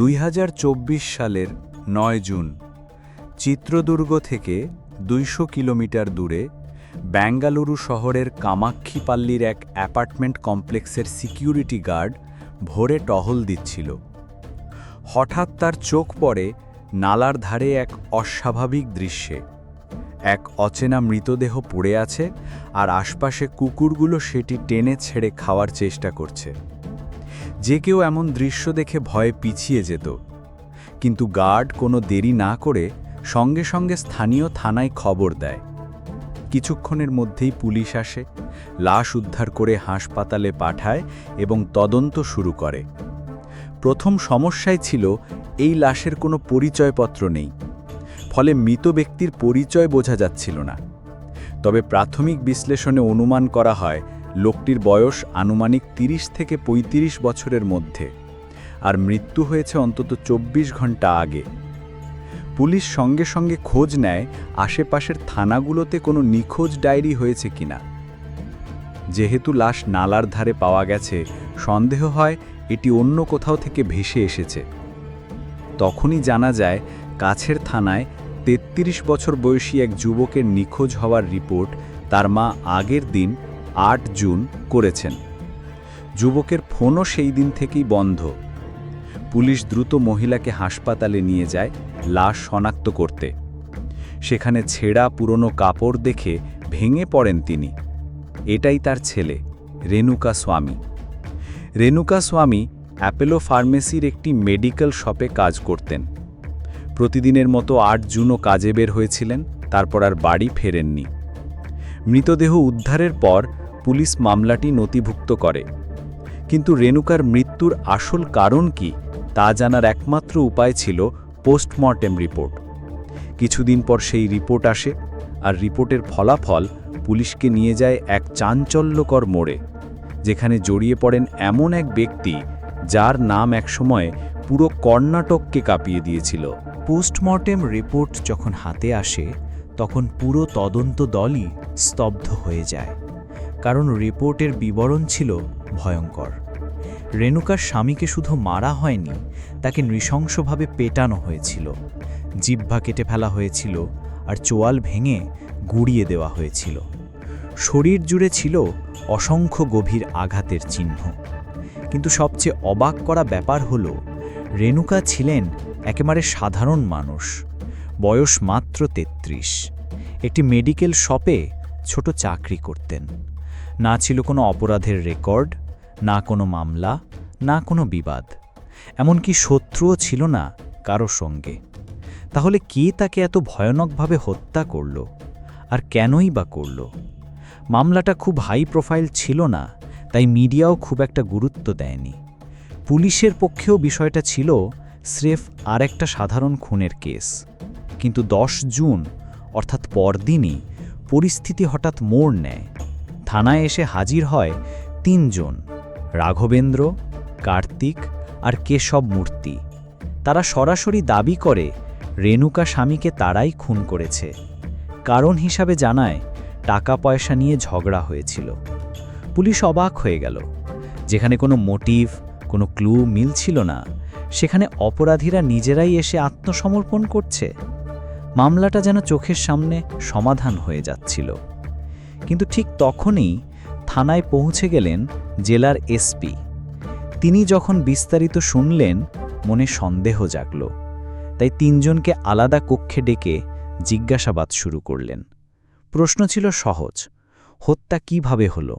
দুই হাজার চব্বিশ সালের নয় জুন, চিত্রদুর্গ থেকে দুইশো কিলোমিটার দূরে বেঙ্গালুরু শহরের কামাক্ষীপাল্লির এক অ্যাপার্টমেন্ট কমপ্লেক্সের সিকিউরিটি গার্ড ভোরে টহল দিচ্ছিল। হঠাৎ তার চোখ পড়ে নালার ধারে এক অস্বাভাবিক দৃশ্যে। এক অচেনা মৃতদেহ পড়ে আছে আর আশপাশে কুকুরগুলো সেটি টেনে ছেড়ে খাওয়ার চেষ্টা করছে। যে কেউ এমন দৃশ্য দেখে ভয়ে পিছিয়ে যেত। কিন্তু গার্ড কোনো দেরি না করে সঙ্গে সঙ্গে স্থানীয় থানায় খবর দেয়। কিছুক্ষণের মধ্যেই পুলিশ আসে, লাশ উদ্ধার করে হাসপাতালে পাঠায় এবং তদন্ত শুরু করে। প্রথম সমস্যাই ছিল, এই লাশের কোনো পরিচয়পত্র নেই। ফলে মৃত ব্যক্তির পরিচয় বোঝা যাচ্ছিল না। তবে প্রাথমিক বিশ্লেষণে অনুমান করা হয় লোকটির বয়স আনুমানিক ৩০ থেকে ৩৫ বছরের মধ্যে, আর মৃত্যু হয়েছে অন্তত ২৪ ঘণ্টা আগে। পুলিশ সঙ্গে সঙ্গে খোঁজ নেয় আশেপাশের থানাগুলোতে কোনো নিখোঁজ ডায়েরি হয়েছে কিনা। যেহেতু লাশ নালার ধারে পাওয়া গেছে, সন্দেহ হয় এটি অন্য কোথাও থেকে ভেসে এসেছে। তখনই জানা যায়, কাছের থানায় ৩৩ বছর বয়সী এক যুবকের নিখোঁজ হওয়ার রিপোর্ট তার মা আগের দিন আট জুন করেছেন। যুবকের ফোনও সেই দিন থেকেই বন্ধ। পুলিশ দ্রুত মহিলাকে হাসপাতালে নিয়ে যায় লাশ শনাক্ত করতে। সেখানে ছেঁড়া পুরনো কাপড় দেখে ভেঙে পড়েন তিনি। এটাই তার ছেলে, রেণুকা স্বামী। রেণুকা স্বামী অ্যাপেলো ফার্মেসির একটি মেডিকেল শপে কাজ করতেন। প্রতিদিনের মতো আট জুনও কাজে বের হয়েছিলেন, তারপর আর বাড়ি ফেরেননি। মৃতদেহ উদ্ধারের পর পুলিশ মামলাটি নথিভুক্ত করে। কিন্তু রেণুকার মৃত্যুর আসল কারণ কি, তা জানার একমাত্র উপায় ছিল পোস্টমর্টেম রিপোর্ট। কিছুদিন পর সেই রিপোর্ট আসে, আর রিপোর্টের ফলাফল পুলিশকে নিয়ে যায় এক চাঞ্চল্যকর মোড়ে, যেখানে জড়িয়ে পড়েন এমন এক ব্যক্তি যার নাম একসময় পুরো কর্ণাটককে কাঁপিয়ে দিয়েছিল। পোস্টমর্টেম রিপোর্ট যখন হাতে আসে, তখন পুরো তদন্ত দলই স্তব্ধ হয়ে যায়। কারণ রিপোর্টের বিবরণ ছিল ভয়ঙ্কর। রেণুকার স্বামীকে শুধু মারা হয়নি, তাকে নৃশংসভাবে পেটানো হয়েছিল। জিহ্বা কেটে ফেলা হয়েছিল আর চোয়াল ভেঙে গুড়িয়ে দেওয়া হয়েছিল। শরীর জুড়ে ছিল অসংখ্য গভীর আঘাতের চিহ্ন। কিন্তু সবচেয়ে অবাক করা ব্যাপার হল, রেণুকা ছিলেন একেবারে সাধারণ মানুষ। বয়স মাত্র তেত্রিশ। একটি মেডিকেল শপে ছোট চাকরি করতেন। না ছিল কোনো অপরাধের রেকর্ড, না কোনো মামলা, না কোনো বিবাদ। এমনকি শত্রুও ছিল না কারও সঙ্গে। তাহলে কে তাকে এত ভয়ানকভাবে হত্যা করল? আর কেনই বা করল? মামলাটা খুব হাই প্রোফাইল ছিল না, তাই মিডিয়াও খুব একটা গুরুত্ব দেয়নি। পুলিশের পক্ষেও বিষয়টা ছিল স্রেফ আর একটা সাধারণ খুনের কেস। কিন্তু দশ জুন, অর্থাৎ পরদিনই, পরিস্থিতি হঠাৎ মোড় নেয়। থানায় এসে হাজির হয় তিনজন, রাঘবেন্দ্র, কার্তিক আর কেশব মূর্তি। তারা সরাসরি দাবি করে, রেণুকা স্বামীকে তারাই খুন করেছে। কারণ হিসাবে জানায় টাকা পয়সা নিয়ে ঝগড়া হয়েছিল। পুলিশ অবাক হয়ে গেল। যেখানে কোনো মোটিভ, কোনো ক্লু মিলছিল না, সেখানে অপরাধীরা নিজেরাই এসে আত্মসমর্পণ করছে। মামলাটা যেন চোখের সামনে সমাধান হয়ে যাচ্ছিল। কিন্তু ঠিক তখনই থানায় পৌঁছে গেলেন জেলার এসপি। তিনি যখন বিস্তারিত শুনলেন, মনে সন্দেহ জাগল। তাই তিনজনকে আলাদা কক্ষে ডেকে জিজ্ঞাসাবাদ শুরু করলেন। প্রশ্ন ছিল সহজ, হত্যা কীভাবে হলো?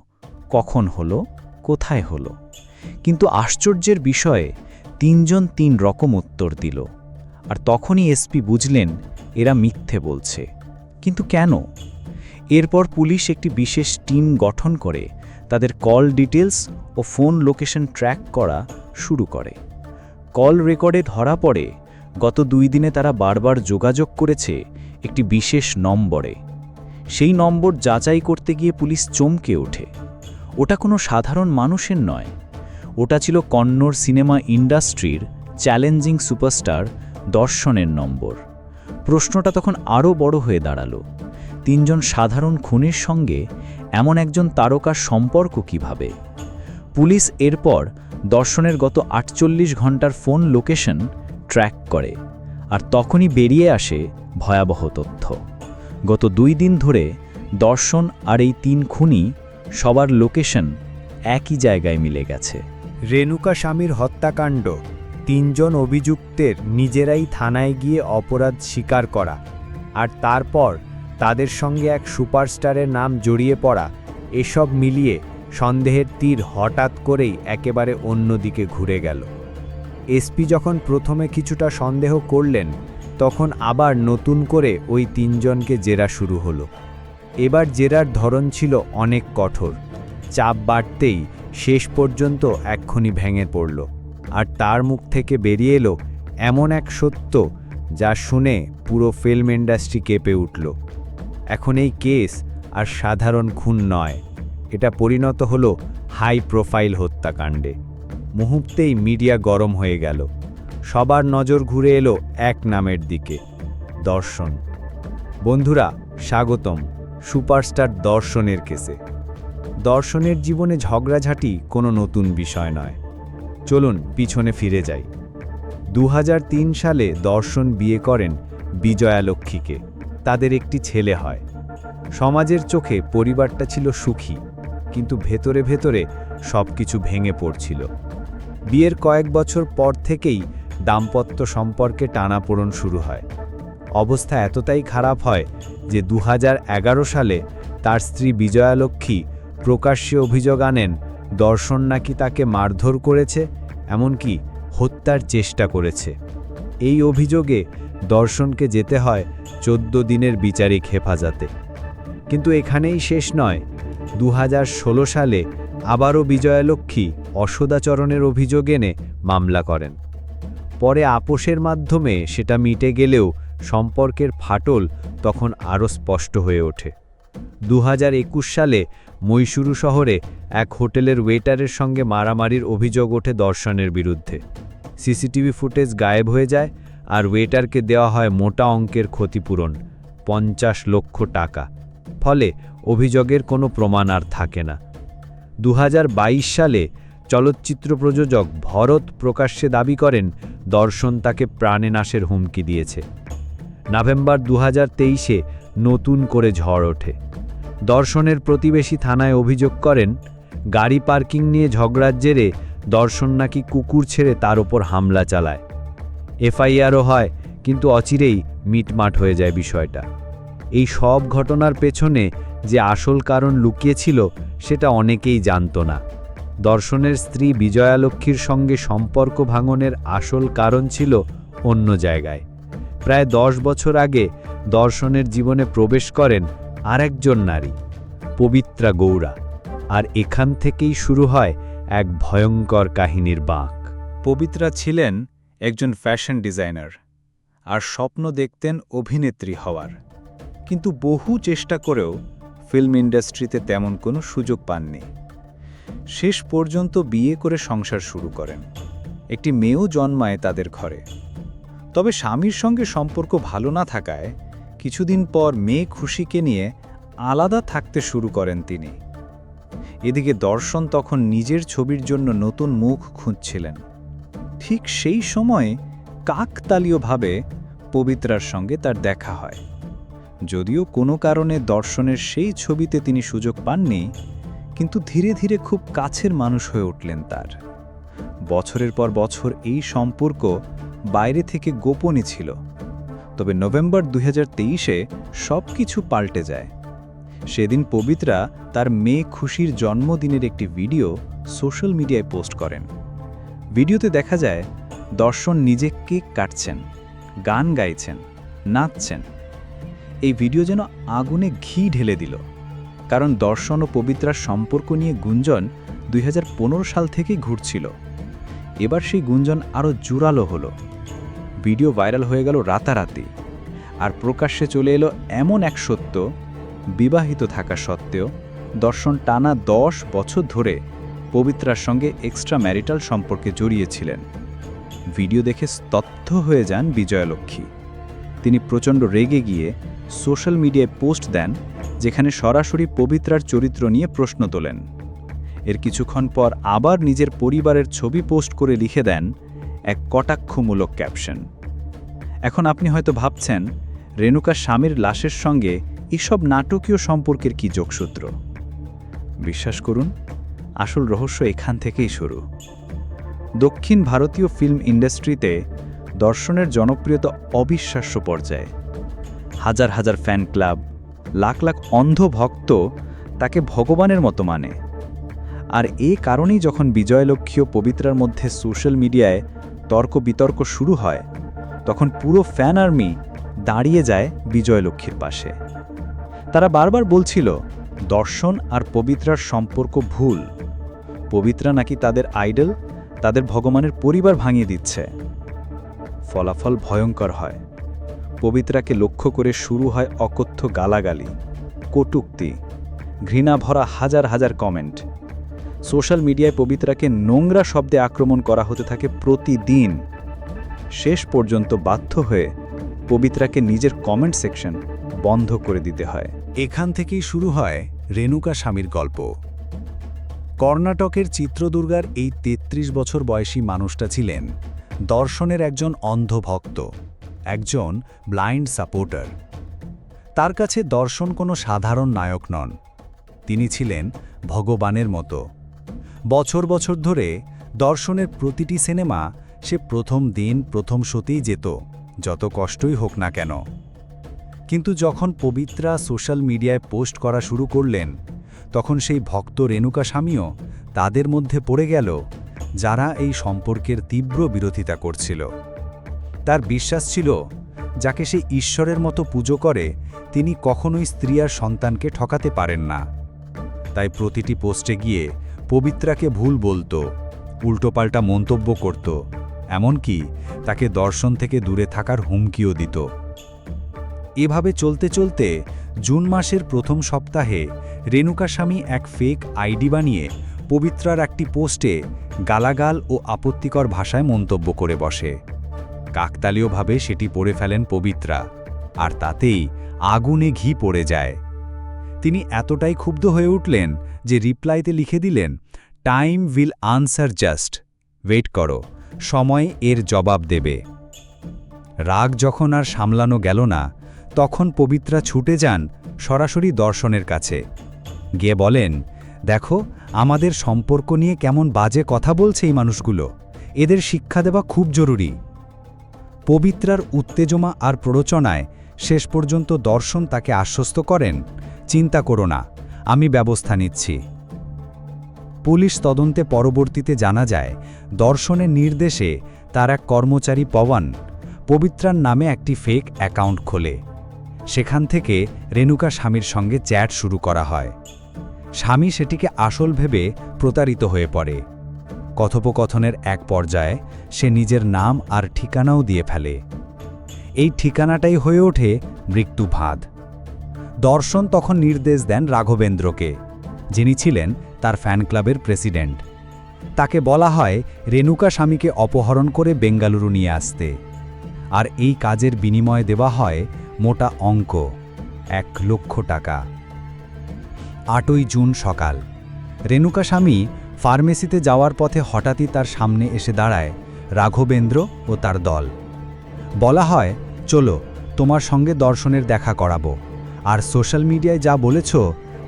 কখন হলো? কোথায় হলো? কিন্তু আশ্চর্যের বিষয়ে তিনজন তিন রকম উত্তর দিল। আর তখনই এসপি বুঝলেন, এরা মিথ্যে বলছে। কিন্তু কেন? এরপর পুলিশ একটি বিশেষ টিম গঠন করে, তাদের কল ডিটেলস ও ফোন লোকেশন ট্র্যাক করা শুরু করে। কল রেকর্ডে ধরা পড়ে, গত দুই দিনে তারা বারবার যোগাযোগ করেছে একটি বিশেষ নম্বরে। সেই নম্বর যাচাই করতে গিয়ে পুলিশ চমকে ওঠে। ওটা কোনো সাধারণ মানুষের নয়। ওটা ছিল কন্নড় সিনেমা ইন্ডাস্ট্রির চ্যালেঞ্জিং সুপারস্টার দর্শনের নম্বর। প্রশ্নটা তখন আরও বড় হয়ে দাঁড়াল। তিনজন সাধারণ খুনের সঙ্গে এমন একজন তারকার সম্পর্ক কীভাবে? পুলিশ এরপর দর্শনের গত আটচল্লিশ ঘণ্টার ফোন লোকেশন ট্র্যাক করে আর তখনই বেরিয়ে আসে ভয়াবহ তথ্য। গত দুই দিন ধরে দর্শন আর এই তিন খুনি সবার লোকেশন একই জায়গায় মিলে গেছে। রেণুকা স্বামীর হত্যাকাণ্ড, তিনজন অভিযুক্তের নিজেরাই থানায় গিয়ে অপরাধ স্বীকার করা, আর তারপর তাদের সঙ্গে এক সুপারস্টারের নাম জড়িয়ে পড়া, এসব মিলিয়ে সন্দেহের তীর হঠাৎ করেই একেবারে অন্যদিকে ঘুরে গেল। এসপি যখন প্রথমে কিছুটা সন্দেহ করলেন, তখন আবার নতুন করে ওই তিনজনকে জেরা শুরু হলো। এবার জেরার ধরন ছিল অনেক কঠোর। চাপ বাড়তেই শেষ পর্যন্ত এক্ষুনি ভেঙে পড়ল। আর তার মুখ থেকে বেরিয়ে এলো এমন এক সত্য যা শুনে পুরো ফিল্ম ইন্ডাস্ট্রি কেঁপে উঠল। এখন এই কেস আর সাধারণ খুন নয়। এটা পরিণত হলো হাই প্রোফাইল হত্যাকাণ্ডে। মুহূর্তেই মিডিয়া গরম হয়ে গেল। সবার নজর ঘুরে এলো এক নামের দিকে, দর্শন। বন্ধুরা, স্বাগতম সুপারস্টার দর্শনের কেসে। দর্শনের জীবনে ঝগড়াঝাটি কোনো নতুন বিষয় নয়। চলুন পিছনে ফিরে যাই। দু হাজার তিন সালে দর্শন বিয়ে করেন বিজয়ালক্ষ্মীকে। তাদের একটি ছেলে হয়। সমাজের চোখে পরিবারটা ছিল সুখী, কিন্তু ভেতরে ভেতরে সব কিছু ভেঙে পড়ছিল। বিয়ের কয়েক বছর পর থেকেই দাম্পত্য সম্পর্কে টানাপোড়ন শুরু হয়। অবস্থা এতটাই খারাপ হয় যে দু হাজার এগারো সালে তার স্ত্রী বিজয়ালক্ষ্মী প্রকাশ্যে অভিযোগ আনেন, দর্শন নাকি তাকে মারধর করেছে, এমনকি হত্যার চেষ্টা করেছে। এই অভিযোগে দর্শনকে যেতে হয় চোদ্দ দিনের বিচারিক হেফাজতে। কিন্তু এখানেই শেষ নয়। দু সালে আবারও বিজয়ালক্ষ্মী অসদাচরণের অভিযোগ এনে মামলা করেন। পরে আপোষের মাধ্যমে সেটা মিটে গেলেও সম্পর্কের ফাটল তখন আরও স্পষ্ট হয়ে ওঠে। দু হাজার একুশ সালে মৈশুরু শহরে এক হোটেলের ওয়েটারের সঙ্গে মারামারির অভিযোগ ওঠে দর্শনের বিরুদ্ধে। সিসিটিভি ফুটেজ গায়েব হয়ে যায় আর ওয়েটারকে দেওয়া হয় মোটা অঙ্কের ক্ষতিপূরণ, পঞ্চাশ লক্ষ টাকা। ফলে অভিযোগের কোনো প্রমাণ আর থাকে না। দু হাজার বাইশ সালে চলচ্চিত্র প্রযোজক ভরত প্রকাশ্যে দাবি করেন, দর্শন তাকে প্রাণে নাশের হুমকি দিয়েছে। নভেম্বর দু তেইশে নতুন করে ঝড় ওঠে। দর্শনের প্রতিবেশী থানায় অভিযোগ করেন, গাড়ি পার্কিং নিয়ে ঝগড়ার জেরে দর্শন নাকি কুকুর ছেড়ে তার ওপর হামলা চালায়। এফআইআরও হয়, কিন্তু অচিরেই মিটমাট হয়ে যায় বিষয়টা। এই সব ঘটনার পেছনে যে আসল কারণ লুকিয়েছিল, সেটা অনেকেই জানত না। দর্শনের স্ত্রী বিজয়ালক্ষ্মীর সঙ্গে সম্পর্ক ভাঙনের আসল কারণ ছিল অন্য জায়গায়। প্রায় দশ বছর আগে দর্শনের জীবনে প্রবেশ করেন আরেকজন নারী, পবিত্রা গৌড়া, আর এখান থেকেই শুরু হয় এক ভয়ঙ্কর কাহিনীর বাঁক। পবিত্রা ছিলেন একজন ফ্যাশন ডিজাইনার আর স্বপ্ন দেখতেন অভিনেত্রী হওয়ার। কিন্তু বহু চেষ্টা করেও ফিল্ম ইন্ডাস্ট্রিতে তেমন কোনো সুযোগ পাননি। শেষ পর্যন্ত বিয়ে করে সংসার শুরু করেন। একটি মেয়েও জন্মায় তাদের ঘরে। তবে স্বামীর সঙ্গে সম্পর্ক ভালো না থাকায় কিছুদিন পর মেয়ে খুশিকে নিয়ে আলাদা থাকতে শুরু করেন তিনি। এদিকে দর্শন তখন নিজের ছবির জন্য নতুন মুখ খুঁজছিলেন। ঠিক সেই সময়ে কাকতালীয়ভাবে পবিত্রার সঙ্গে তার দেখা হয়। যদিও কোনো কারণে দর্শনের সেই ছবিতে তিনি সুযোগ পাননি, কিন্তু ধীরে ধীরে খুব কাছের মানুষ হয়ে উঠলেন তার। বছরের পর বছর এই সম্পর্ক বাইরে থেকে গোপনই ছিল। তবে নভেম্বর দুই হাজার তেইশে সব কিছু পাল্টে যায়। সেদিন পবিত্রা তার মেয়ে খুশির জন্মদিনের একটি ভিডিও সোশ্যাল মিডিয়ায় পোস্ট করেন। ভিডিওতে দেখা যায়, দর্শন নিজে কেক কাটছেন, গান গাইছেন, নাচছেন। এই ভিডিও যেন আগুনে ঘি ঢেলে দিল, কারণ দর্শন ও পবিত্রার সম্পর্ক নিয়ে গুঞ্জন দুই হাজার পনেরো সাল থেকেই ঘুরছিল। এবার সেই গুঞ্জন আরও জোরালো হলো। ভিডিও ভাইরাল হয়ে গেল রাতারাতি, আর প্রকাশ্যে চলে এলো এমন এক সত্য, বিবাহিত থাকা সত্ত্বেও দর্শন টানা দশ বছর ধরে পবিত্রার সঙ্গে এক্সট্রা ম্যারিটাল সম্পর্কে জড়িয়েছিলেন। ভিডিও দেখে স্তব্ধ হয়ে যান বিজয়ালক্ষ্মী। তিনি প্রচণ্ড রেগে গিয়ে সোশ্যাল মিডিয়ায় পোস্ট দেন, যেখানে সরাসরি পবিত্রার চরিত্র নিয়ে প্রশ্ন তোলেন। এর কিছুক্ষণ পর আবার নিজের পরিবারের ছবি পোস্ট করে লিখে দেন এক কটাক্ষমূলক ক্যাপশন এখন আপনি হয়তো ভাবছেন, রেণুকা স্বামীর লাশের সঙ্গে এসব নাটকীয় সম্পর্কের কি যোগসূত্র? বিশ্বাস করুন আসল রহস্য এখান থেকেই শুরু। দক্ষিণ ভারতীয় ফিল্ম ইন্ডাস্ট্রিতে দর্শনের জনপ্রিয়তা অবিশ্বাস্য পর্যায়ে। হাজার হাজার ফ্যান ক্লাব, লাখ লাখ অন্ধ ভক্ত তাকে ভগবানের মতো মানে। আর এ কারণেই যখন বিজয়লক্ষ্মী ও পবিত্রার মধ্যে সোশ্যাল মিডিয়ায় তর্ক বিতর্ক শুরু হয়, তখন পুরো ফ্যান আর্মি দাঁড়িয়ে যায় বিজয়লক্ষ্মীর পাশে। তারা বারবার বলছিল, দর্শন আর পবিত্রার সম্পর্ক ভুল। পবিত্রা নাকি তাদের আইডল, তাদের ভগবানের পরিবার ভাঙিয়ে দিচ্ছে। ফলাফল ভয়ঙ্কর হয়। পবিত্রাকে লক্ষ্য করে শুরু হয় অকথ্য গালাগালি, কটুক্তি, ঘৃণা ভরা হাজার হাজার কমেন্ট। সোশ্যাল মিডিয়ায় পবিত্রাকে নোংরা শব্দে আক্রমণ করা হতে থাকে প্রতিদিন। শেষ পর্যন্ত বাধ্য হয়ে পবিত্রাকে নিজের কমেন্ট সেকশন বন্ধ করে দিতে হয়। এখান থেকেই শুরু হয় রেণুকা স্বামীর গল্প। কর্ণাটকের চিত্রদুর্গার এই ৩৩ বছর বয়সী মানুষটা ছিলেন দর্শনের একজন অন্ধ ভক্ত, একজন ব্লাইন্ড সাপোর্টার। তার কাছে দর্শন কোনো সাধারণ নায়ক নন। তিনি ছিলেন ভগবানের মতো। বছর বছর ধরে দর্শনের প্রতিটি সিনেমা সে প্রথম দিন প্রথম শোতেই যেত, যত কষ্টই হোক না কেন। কিন্তু যখন পবিত্রা সোশ্যাল মিডিয়ায় পোস্ট করা শুরু করলেন তখন সেই ভক্ত রেণুকা স্বামীও তাদের মধ্যে পড়ে গেল যারা এই সম্পর্কের তীব্র বিরোধিতা করছিল। তার বিশ্বাস ছিল, যাকে সে ঈশ্বরের মতো পুজো করে, তিনি কখনোই স্ত্রী আর সন্তানকে ঠকাতে পারেন না। তাই প্রতিটি পোস্টে গিয়ে পবিত্রাকে ভুল বলতো, উল্টোপাল্টা মন্তব্য করত, এমনকি তাকে দর্শন থেকে দূরে থাকার হুমকিও দিত। এভাবে চলতে চলতে জুন মাসের প্রথম সপ্তাহে রেণুকা স্বামী এক ফেক আইডি বানিয়ে পবিত্রার একটি পোস্টে গালাগাল ও আপত্তিকর ভাষায় মন্তব্য করে বসে। কাকতালীয়ভাবে সেটি পড়ে ফেলেন পবিত্রা, আর তাতেই আগুনে ঘি পড়ে যায়। তিনি এতটাই ক্ষুব্ধ হয়ে উঠলেন যে রিপ্লাইতে লিখে দিলেন time will answer just wait করো, সময় এর জবাব দেবে। রাগ যখন আর সামলানো গেল না তখন পবিত্রা ছুটে যান সরাসরি দর্শনের কাছে। গিয়ে বলেন, দেখো, আমাদের সম্পর্ক নিয়ে কেমন বাজে কথা বলছে এই মানুষগুলো। এদের শিক্ষা দেওয়া খুব জরুরি পবিত্রার উত্তেজমা আর প্ররোচনায় শেষ পর্যন্ত দর্শন তাকে আশ্বস্ত করেন, চিন্তা করো না, আমি ব্যবস্থা নিচ্ছি পুলিশ তদন্তে পরবর্তীতে জানা যায়, দর্শনের নির্দেশে তার এক কর্মচারী পবন পবিত্রার নামে একটি ফেক অ্যাকাউন্ট খোলে। সেখান থেকে রেণুকা স্বামীর সঙ্গে চ্যাট শুরু করা হয়। স্বামী সেটিকে আসল ভেবে প্রতারিত হয়ে পড়ে। কথোপকথনের এক পর্যায়ে সে নিজের নাম আর ঠিকানাও দিয়ে ফেলে। এই ঠিকানাটাই হয়ে ওঠে মৃত্যু মৃত্যুভাদ। দর্শন তখন নির্দেশ দেন রাঘবেন্দ্রকে, যিনি ছিলেন তার ফ্যান ক্লাবের প্রেসিডেন্ট। তাকে বলা হয় রেণুকা স্বামীকে অপহরণ করে বেঙ্গালুরু নিয়ে আসতে। আর এই কাজের বিনিময়ে দেওয়া হয় মোটা অঙ্ক, এক লক্ষ টাকা। আটই জুন সকাল। রেণুকা স্বামী ফার্মেসিতে যাওয়ার পথে হঠাৎই তার সামনে এসে দাঁড়ায় রাঘবেন্দ্র ও তার দল। বলা হয়, চলো, তোমার সঙ্গে দর্শনের দেখা করাবো। আর সোশ্যাল মিডিয়ায় যা বলেছ,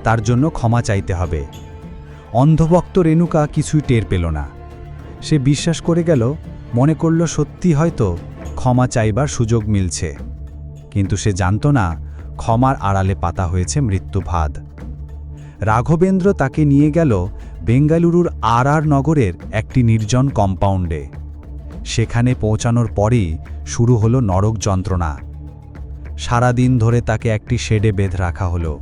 তার জন্য ক্ষমা চাইতে হবে। অন্ধভক্ত রেণুকা কিছুই টের পেল না। সে বিশ্বাস করে গেল, মনে করল সত্যি হয়তো ক্ষমা চাইবার সুযোগ মিলছে। কিন্তু সে জানত না ক্ষমার আড়ালে পাতা হয়েছে মৃত্যুভাদ। রাঘবেন্দ্র তাকে নিয়ে গেল বেঙ্গালুরুর আর আর নগরের একটি নির্জন কম্পাউন্ডে। সেখানে পৌঁছানোর পরেই শুরু হলো নরক যন্ত্রণা। সারাদিন ধরে তাকে একটি শেডে বেঁধ রাখা হলো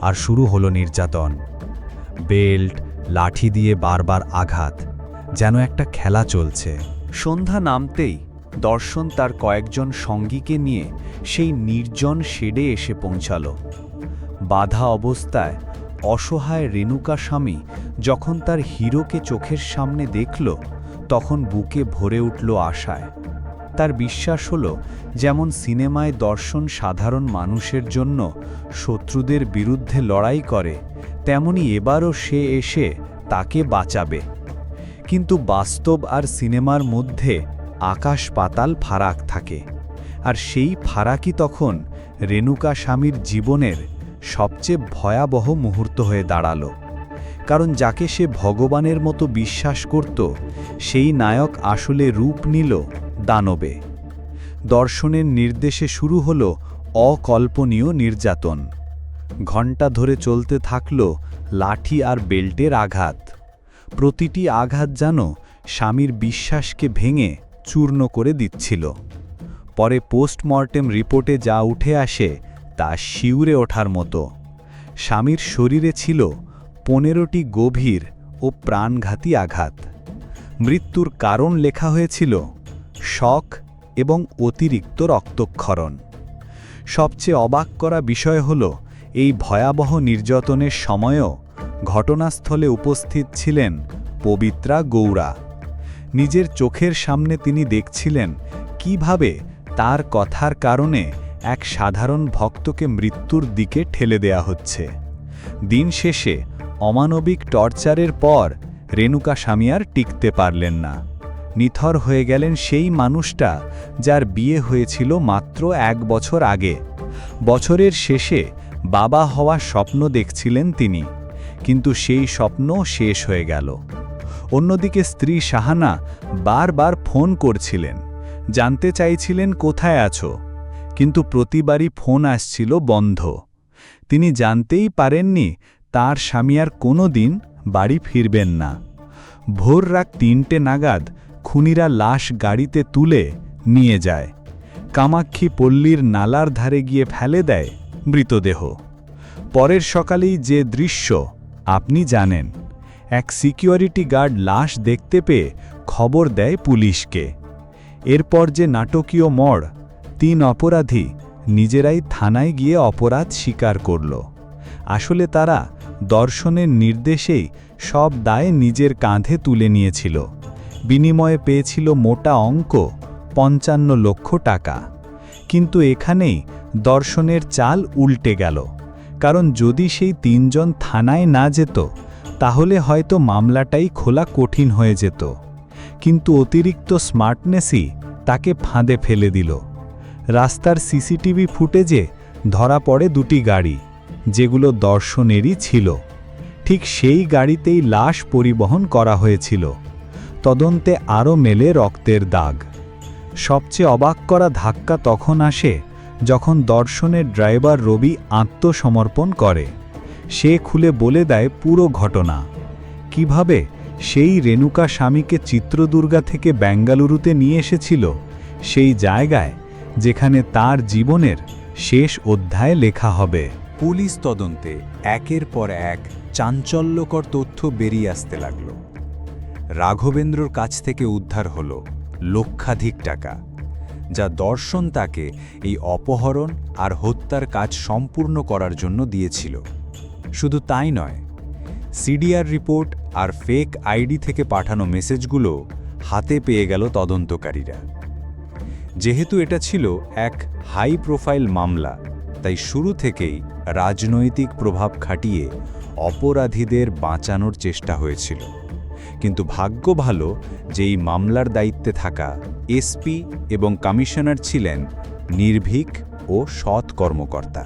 আর শুরু হলো নির্যাতন। বেল্ট, লাঠি দিয়ে বারবার আঘাত, যেন একটা খেলা চলছে। সন্ধ্যা নামতেই দর্শন তার কয়েকজন সঙ্গীকে নিয়ে সেই নির্জন শেডে এসে পৌঁছাল। বাধা অবস্থায় অসহায় রেণুকা স্বামী যখন তার হিরোকে চোখের সামনে দেখল, তখন বুকে ভরে উঠল আশায়। তার বিশ্বাস হল, যেমন সিনেমায় দর্শন সাধারণ মানুষের জন্য শত্রুদের বিরুদ্ধে লড়াই করে, তেমনি এবারও সে এসে তাকে বাঁচাবে। কিন্তু বাস্তব আর সিনেমার মধ্যে আকাশ পাতাল ফারাক থাকে। আর সেই ফারাকই তখন রেণুকা স্বামীর জীবনের সবচেয়ে ভয়াবহ মুহূর্ত হয়ে দাঁড়াল। কারণ যাকে সে ভগবানের মতো বিশ্বাস করত, সেই নায়ক আসলে রূপ নিল দানবে। দর্শনের নির্দেশে শুরু হল অকল্পনীয় নির্যাতন। ঘণ্টা ধরে চলতে থাকল লাঠি আর বেল্টের আঘাত। প্রতিটি আঘাত যেন স্বামীর বিশ্বাসকে ভেঙে চূর্ণ করে দিচ্ছিল। পরে পোস্টমর্টেম রিপোর্টে যা উঠে আসে তা শিউরে ওঠার মতো। স্বামীর শরীরে ছিল পনেরোটি গভীর ও প্রাণঘাতী আঘাত। মৃত্যুর কারণ লেখা হয়েছিল শখ এবং অতিরিক্ত রক্তক্ষরণ। সবচেয়ে অবাক করা বিষয় হল এই ভয়াবহ নির্যাতনের সময়ও ঘটনাস্থলে উপস্থিত ছিলেন পবিত্রা গৌড়া। নিজের চোখের সামনে তিনি দেখছিলেন কীভাবে তার কথার কারণে এক সাধারণ ভক্তকে মৃত্যুর দিকে ঠেলে দেয়া হচ্ছে। দিন শেষে অমানবিক টর্চারের পর রেণুকা স্বামী আর টিকতে পারলেন না। নিথর হয়ে গেলেন সেই মানুষটা যার বিয়ে হয়েছিল মাত্র এক বছর আগে। বছরের শেষে বাবা হওয়ার স্বপ্ন দেখছিলেন তিনি, কিন্তু সেই স্বপ্ন শেষ হয়ে গেল। অন্যদিকে স্ত্রী শাহানা বারবার ফোন করছিলেন, জানতে চাইছিলেন কোথায় আছো, কিন্তু প্রতিবারই ফোন আসছিল বন্ধ। তিনি জানতেই পারেননি তার স্বামী আর কোনো দিন বাড়ি ফিরবেন না। ভোর রাত তিনটে নাগাদ খুনিরা লাশ গাড়িতে তুলে নিয়ে যায়। কামাক্ষী পল্লীর নালার ধারে গিয়ে ফেলে দেয় মৃতদেহ। পরের সকালেই যে দৃশ্য আপনি জানেন। এক সিকিউরিটি গার্ড লাশ দেখতে পেয়ে খবর দেয় পুলিশকে। এরপর যে নাটকীয় মড়, তিন অপরাধী নিজেরাই থানায় গিয়ে অপরাধ স্বীকার করল। আসলে তারা দর্শনের নির্দেশেই সব দায় নিজের কাঁধে তুলে নিয়েছিল। বিনিময়ে পেয়েছিল মোটা অঙ্ক পঞ্চান্ন লক্ষ টাকা। কিন্তু এখানেই দর্শনের চাল উল্টে গেল। কারণ যদি সেই তিনজন থানায় না যেত তাহলে হয়তো মামলাটাই খোলা কঠিন হয়ে যেত। কিন্তু অতিরিক্ত স্মার্টনেসই তাকে ফাঁদে ফেলে দিল। রাস্তার সিসিটিভি ফুটেজে ধরা পড়ে দুটি গাড়ি, যেগুলো দর্শনেরই ছিল। ঠিক সেই গাড়িতেই লাশ পরিবহন করা হয়েছিল। তদন্তে আরও মেলে রক্তের দাগ। সবচেয়ে অবাক করা ধাক্কা তখন আসে যখন দর্শনের ড্রাইভার রবি আত্মসমর্পণ করে। সে খুলে বলে দেয়, পুরো ঘটনা। কীভাবে? সেই রেণুকা স্বামীকে চিত্রদুর্গা থেকে বেঙ্গালুরুতে নিয়ে এসেছিল। সেই জায়গায় যেখানে তার জীবনের শেষ অধ্যায় লেখা হবে। পুলিশ তদন্তে একের পর এক চাঞ্চল্যকর তথ্য বেরিয়ে আসতে লাগল। রাঘবেন্দ্রর কাছ থেকে উদ্ধার হল লক্ষাধিক টাকা, যা দর্শন তাকে এই অপহরণ আর হত্যার কাজ সম্পূর্ণ করার জন্য দিয়েছিল। শুধু তাই নয়, সিডিআর রিপোর্ট আর ফেক আইডি থেকে পাঠানো মেসেজগুলো হাতে পেয়ে গেল তদন্তকারীরা। যেহেতু এটা ছিল এক হাই প্রোফাইল মামলা, তাই শুরু থেকেই রাজনৈতিক প্রভাব খাটিয়ে অপরাধীদের বাঁচানোর চেষ্টা হয়েছিল। কিন্তু ভাগ্য ভালো যে এই মামলার দায়িত্বে থাকা এসপি এবং কমিশনার ছিলেন নির্ভীক ও সৎ কর্মকর্তা।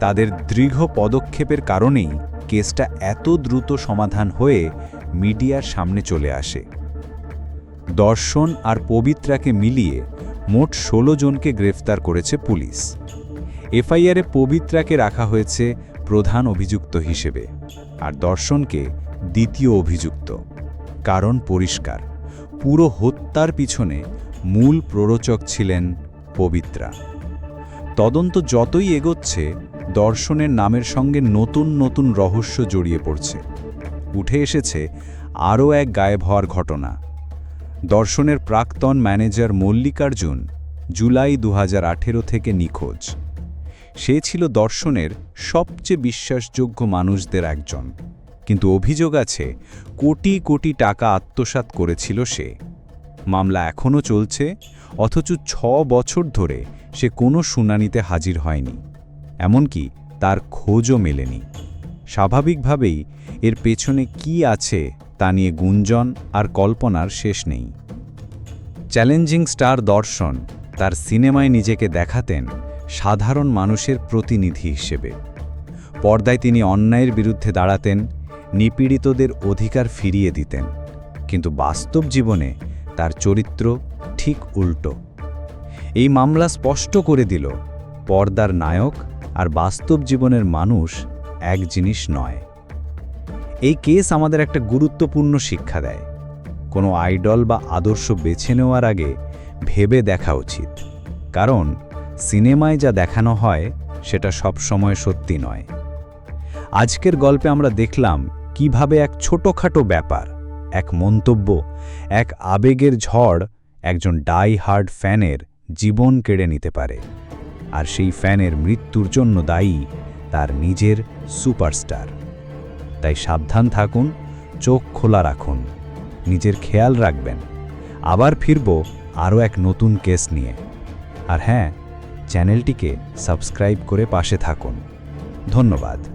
তাদের দৃঢ় পদক্ষেপের কারণেই কেসটা এত দ্রুত সমাধান হয়ে মিডিয়ার সামনে চলে আসে। দর্শন আর পবিত্রাকে মিলিয়ে মোট ষোলো জনকে গ্রেফতার করেছে পুলিশ। এফআইআরে পবিত্রাকে রাখা হয়েছে প্রধান অভিযুক্ত হিসেবে আর দর্শনকে দ্বিতীয় অভিযুক্ত। কারণ পরিষ্কার, পুরো হত্যার পিছনে মূল প্ররোচক ছিলেন পবিত্রা। তদন্ত যতই এগোচ্ছে, দর্শনের নামের সঙ্গে নতুন নতুন রহস্য জড়িয়ে পড়ছে। উঠে এসেছে আরও এক গায়েব হওয়ার ঘটনা। দর্শনের প্রাক্তন ম্যানেজার মল্লিকার্জুন, জুলাই দু হাজার আঠেরো থেকে নিখোঁজ। সে ছিল দর্শনের সবচেয়ে বিশ্বাসযোগ্য মানুষদের একজন। কিন্তু অভিযোগ আছে, কোটি কোটি টাকা আত্মসাৎ করেছিল সে। মামলা এখনও চলছে, অথচ ছ বছর ধরে সে কোনো শুনানিতে হাজির হয়নি, এমনকি তার খোঁজও মেলেনি। স্বাভাবিকভাবেই এর পেছনে কি আছে তা নিয়ে গুঞ্জন আর কল্পনার শেষ নেই। চ্যালেঞ্জিং স্টার দর্শন তার সিনেমায় নিজেকে দেখাতেন সাধারণ মানুষের প্রতিনিধি হিসেবে। পর্দায় তিনি অন্যায়ের বিরুদ্ধে দাঁড়াতেন, নিপীড়িতদের অধিকার ফিরিয়ে দিতেন, কিন্তু বাস্তব জীবনে তার চরিত্র ঠিক উল্টো। এই মামলা স্পষ্ট করে দিল, পর্দার নায়ক আর বাস্তব জীবনের মানুষ এক জিনিস নয়। এই কেস আমাদের একটা গুরুত্বপূর্ণ শিক্ষা দেয়। কোনো আইডল বা আদর্শ বেছে নেওয়ার আগে ভেবে দেখা উচিত। কারণ সিনেমায় যা দেখানো হয়, সেটা সব সময় সত্যি নয়। আজকের গল্পে আমরা দেখলাম কীভাবে এক ছোটখাটো ব্যাপার, এক মন্তব্য, এক আবেগের ঝড়, একজন ডাই হার্ড ফ্যানের জীবন কেড়ে নিতে পারে, আর সেই ফ্যানের মৃত্যুর জন্য দায়ী তার নিজের সুপারস্টার। তাই সাবধান থাকুন, চোখ খোলা রাখুন, নিজের খেয়াল রাখবেন। আবার ফিরব আরও এক নতুন কেস নিয়ে। আর হ্যাঁ চ্যানেলটিকে সাবস্ক্রাইব করে পাশে থাকুন। ধন্যবাদ।